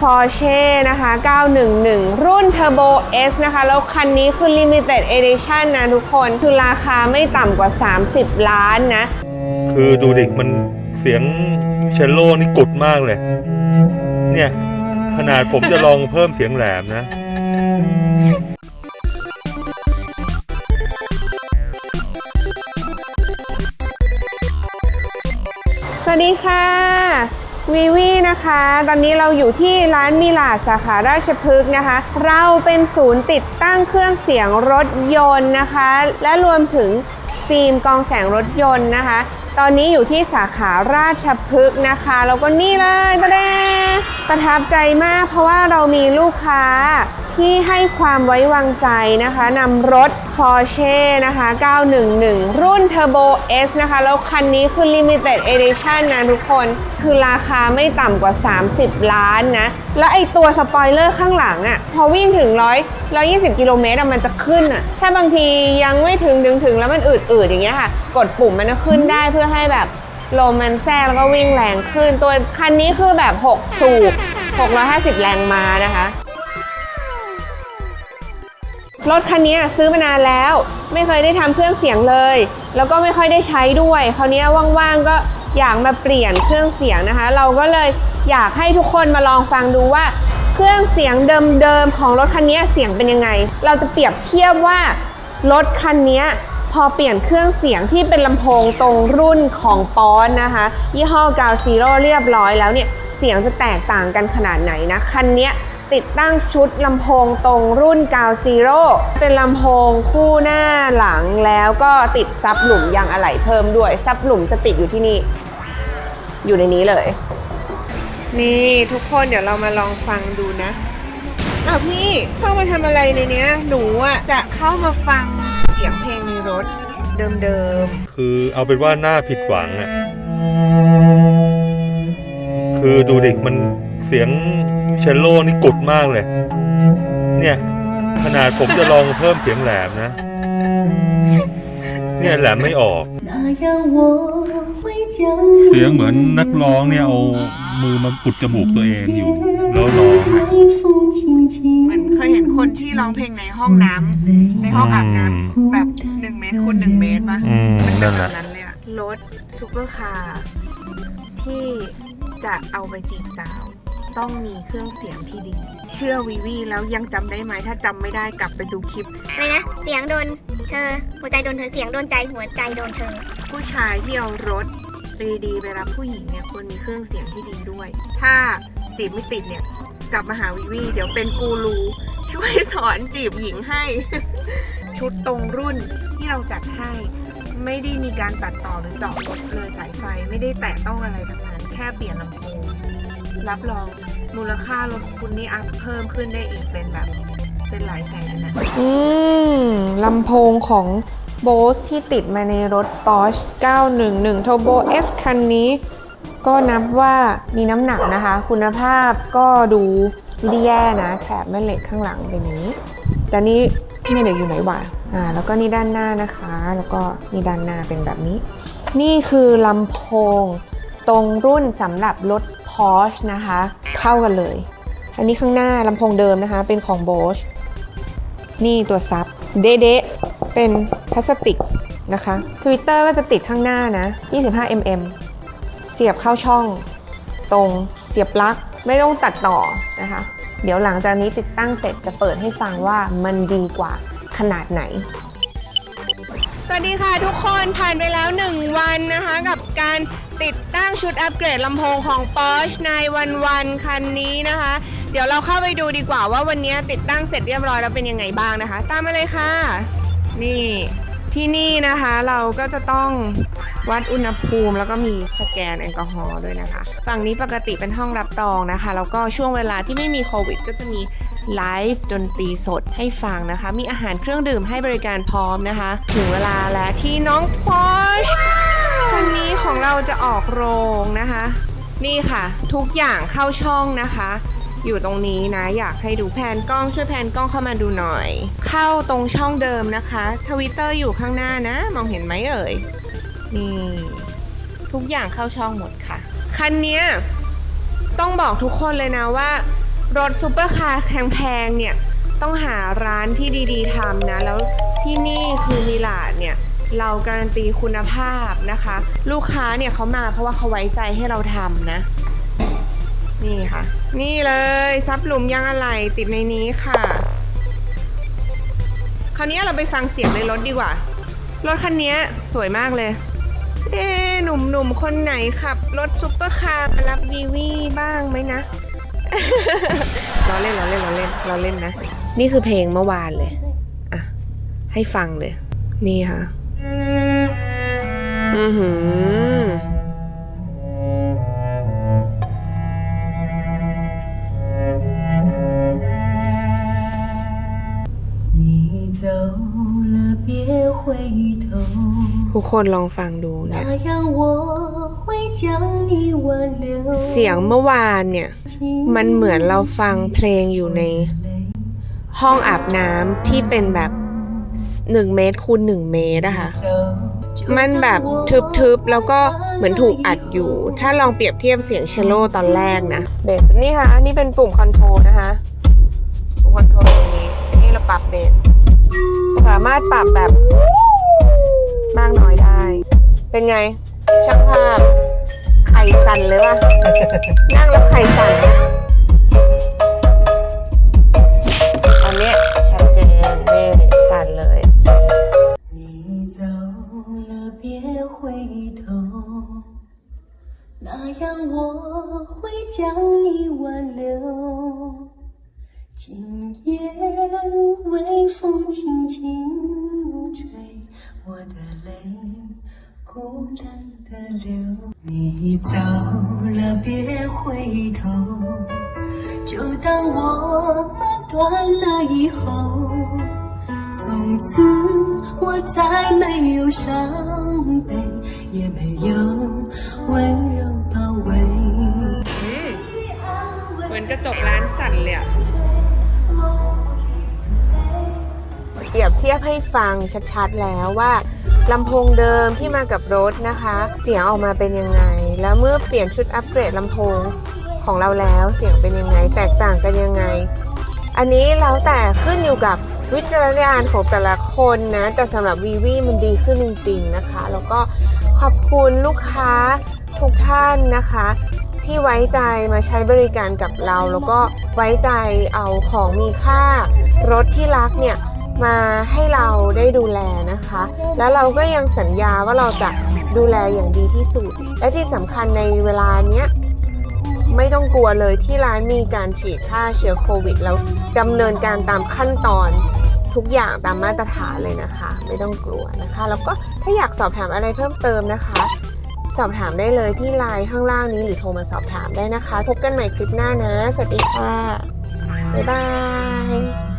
Porsche นะคะ 911 รุ่น Turbo S นะคะ แล้วคันนี้คือ Limited Edition นะทุกคน คือราคาไม่ต่ำกว่า 30 ล้านนะ คือดูดิมันเสียงเชลโลนี่กุดมากเลย เนี่ย ขนาดผมจะลองเพิ่มเสียงแหลมนะสวัสดีค่ะ วีวีนะคะ ตอนนี้เราอยู่ที่ร้านมิลาสาขาราชพฤกษ์นะคะ เราเป็นศูนย์ติดตั้งเครื่องเสียงรถยนต์นะคะ และรวมถึงฟิล์มกองแสงรถยนต์นะคะ ตอนนี้อยู่ที่สาขาราชพฤกษ์นะคะ แล้วก็นี่เลยตะเดประทับใจมากเพราะว่าเรามีลูกค้าที่ให้ความไว้วางใจนะคะนำรถ Porsche นะคะ 911 รุ่น Turbo S นะคะ แล้วคันนี้คือ Limited Edition นะทุกคน คือราคาไม่ต่ำกว่า 30 ล้านนะ และไอตัวสปอยเลอร์ข้างหลังอะ่ะ พอวิ่งถึง 100 120 กิโลเมตรมันจะขึ้นอะ่ะ ถ้าบางทียังไม่ถึงถึงถึงแล้วมันอืดๆอย่างเงี้ยค่ะ กดปุ่มมันจะขึ้นได้เพื่อให้แบบลมมันแทรกแล้วก็วิ่งแรงขึ้น ตัวคันนี้คือแบบ 6 สูบ 650 แรงม้านะคะ รถคันนี้ซื้อมานานแล้ว ไม่เคยได้ทำเครื่องเสียงเลย แล้วก็ไม่ค่อยได้ใช้ด้วยคราวนี้ว่างๆก็อยากมาเปลี่ยนเครื่องเสียงนะคะ เราก็เลยอยากให้ทุกคนมาลองฟังดูว่า เครื่องเสียงเดิมๆของรถคันนี้เสียงเป็นยังไง เราจะเปรียบเทียบว่ารถคันนี้พอเปลี่ยนเครื่องเสียงที่เป็นลำโพงตรงรุ่นของปอนนะคะ ยี่ห้อกาวซีโร่เรียบร้อยแล้วเนี่ยเสียงจะแตกต่างกันขนาดไหนนะคันนี้ ติดตั้งชุดลำโพงตรงรุ่นกาวซีโร่เป็นลำโพงคู่หน้าหลังแล้วก็ติดซับหลุมยางอะไหล่เพิ่มด้วย ซับหลุมจะติดอยู่ที่นี่ อยู่ในนี้เลย นี่ทุกคนเดี๋ยวเรามาลองฟังดูนะอ้าวพี่เข้ามาทำอะไรในเนี้ย หนูอะจะเข้ามาฟังเสียงเพลงในรถเดิมคือเอาเป็นว่าหน้าผิดหวังอะคือดูดิมัน เสียงเชลโล่นี่กุดมากเลย เนี่ย ขนาดผมจะลองเพิ่มเสียงแหลมนะ เนี่ยแหลมไม่ออก เสียงเหมือนนักร้องเนี่ยเอามือมาปุดจมูกตัวเองอยู่ แล้วร้องเหมือนเคยเห็นคนที่ร้องเพลงในห้องน้ำในห้องอาบน้ำแบบหนึ่งเมตรคูณหนึ่งเมตรปะอืมมัเป็นั่นแบหบลนั้นเลยอะรถซูเปอร์คาร์ที่จะเอาไปจีบสาว ต้องมีเครื่องเสียงที่ดี เชื่อวีวีแล้วยังจำได้ไหมถ้าจำไม่ได้กลับไปดูคลิป อะไรนะ เสียงโดนเธอ หัวใจโดนเธอ เสียงโดนใจ หัวใจโดนเธอ ผู้ชายที่เอารถไปดีๆไปรับผู้หญิงเนี่ยควรมีเครื่องเสียงที่ดีด้วย ถ้าจีบไม่ติดเนี่ย กลับมาหาวีวีเดี๋ยวเป็นกูรูช่วยสอนจีบหญิงให้ ชุดตรงรุ่นที่เราจัดให้ไม่ได้มีการตัดต่อหรือเจาะเลยสายไฟไม่ได้แตะต้องอะไรทั้งนั้นแค่เปลี่ยนลำโพง รับรองมูลค่ารถคุณนี่อัพเพิ่มขึ้นได้อีกเป็นแบบเป็นหลายแสนนะอืมลำโพงของ Bose ที่ติดมาในรถ Porsche 911 Turbo S คันนี้ ก็นับว่ามีน้ำหนักนะคะ คุณภาพก็ดูไม่ได้แย่นะแถบแม่เหล็กข้างหลังเป็นอย่างนี้ แต่นี่แม่เหล็กอยู่ไหนวะอ่าแล้วก็นี่ด้านหน้านะคะ แล้วก็นี่ด้านหน้าเป็นแบบนี้ นี่คือลำโพง ตรงรุ่นสำหรับรถ Porsche นะคะ เข้ากันเลย อันนี้ข้างหน้าลำโพงเดิมนะคะ เป็นของ Bose นี่ตัวซับ เดะๆเป็นพลาสติกนะคะ Twitter ก็จะติดข้างหน้านะ 25 mm เสียบเข้าช่อง ตรงเสียบปลั๊กไม่ต้องตัดต่อนะคะ เดี๋ยวหลังจากนี้ติดตั้งเสร็จจะเปิดให้ฟังว่ามันดีกว่าขนาดไหน สวัสดีค่ะทุกคนผ่านไปแล้ว 1 วันนะคะกับการ ติดตั้งชุดอัปเกรดลำโพงของ Porsche ในวันวันคันนี้นะคะ เดี๋ยวเราเข้าไปดูดีกว่าว่าวันนี้ติดตั้งเสร็จเรียบร้อยแล้วเป็นยังไงบ้างนะคะ ตามมาเลยค่ะ นี่ที่นี่นะคะเราก็จะต้องวัดอุณหภูมิแล้วก็มีสแกนแอลกอฮอล์ด้วยนะคะ ฝั่งนี้ปกติเป็นห้องรับรองนะคะ แล้วก็ช่วงเวลาที่ไม่มีโควิด ก็จะมีไลฟ์ดนตรีสดให้ฟังนะคะ มีอาหารเครื่องดื่มให้บริการพร้อมนะคะ ถึงเวลาแล้วที่น้องพอชคันนี้ ของเราจะออกโรงนะคะ นี่ค่ะ ทุกอย่างเข้าช่องนะคะ อยู่ตรงนี้นะ อยากให้ดูแผนกล้องช่วยแผนกล้องเข้ามาดูหน่อย เข้าตรงช่องเดิมนะคะทวิตเตอร์อยู่ข้างหน้านะ มองเห็นไหมเอ่ย นี่ ทุกอย่างเข้าช่องหมดค่ะ คันนี้ต้องบอกทุกคนเลยนะว่า รถซูเปอร์คาร์แพงๆเนี่ยต้องหาร้านที่ดีๆทำนะ แล้วที่นี่คือมิลานเนี่ย เราการันตีคุณภาพนะคะ ลูกค้าเนี่ยเขามาเพราะว่าเขาไว้ใจให้เราทำนะ นี่ค่ะ นี่เลยซับหลุมยางอะไหล่ติดในนี้ค่ะ คราวนี้เราไปฟังเสียงในรถดีกว่า รถคันนี้สวยมากเลยเอ๊ะหนุ่มๆคนไหนขับ รถซุปเปอร์คาร์มารับวีวีบ้างไหมนะล้อเล่นล้อเล่นล้อเล่นล้อเล่นนะ นี่คือเพลงเมื่อวานเลย อะ ให้ฟังเลย นี่ค่ะ ทุกคนลองฟังดูนะ เสียงเมื่อวานเนี่ย มันเหมือนเราฟังเพลงอยู่ใน ห้องอาบน้ำที่เป็นแบบหนึ่งเมตรคูณหนึ่งเมตรอะค่ะ มันแบบทึบๆ แล้วก็เหมือนถูกอัดอยู่ ถ้าลองเปรียบเทียบเสียงเชลโลตอนแรกนะเบสนี่ค่ะนี่เป็นปุ่มคอนโทรลนะคะปุ่มคอนโทรลตรงนี้นี่เราปรับเบสสามารถปรับแบบมากน้อยได้ เป็นไง ช่างภาพไข่สั่นเลยว่ะนั่งแล้วไข่สั่น 样我会将你挽留。今夜微风轻轻吹，我的泪孤单的流。你走了别回头，就当我们断了以后。从此我再没有伤悲，也没有温柔包。 เหมือนกระจกร้านสั่นเลยอะเปรียบเทียบให้ฟังชัดๆแล้วว่าลำโพงเดิมที่มากับรถนะคะ เสียงออกมาเป็นยังไง แล้วเมื่อเปลี่ยนชุดอัปเกรดลำโพงของเราแล้วเสียงเป็นยังไง แตกต่างกันยังไง อันนี้แล้วแต่ขึ้นอยู่กับวิจารณญาณของแต่ละคนนะ แต่สำหรับวีวีมันดีขึ้นจริง ๆนะคะ แล้วก็ขอบคุณลูกค้า ทุกท่านนะคะ ที่ไว้ใจมาใช้บริการกับเรา แล้วก็ไว้ใจเอาของมีค่า รถที่รักเนี่ยมาให้เราได้ดูแลนะคะ แล้วเราก็ยังสัญญาว่าเราจะดูแลอย่างดีที่สุด และที่สำคัญในเวลาเนี้ยไม่ต้องกลัวเลยที่ร้านมีการฉีดฆ่าเชื้อโควิด แล้วดำเนินการตามขั้นตอนทุกอย่างตามมาตรฐานเลยนะคะ ไม่ต้องกลัวนะคะ แล้วก็ถ้าอยากสอบถามอะไรเพิ่มเติมนะคะ สอบถามได้เลยที่ไลน์ข้างล่างนี้หรือโทรมาสอบถามได้นะคะ พบกันใหม่คลิปหน้านะ สวัสดีค่ะ บ๊ายบาย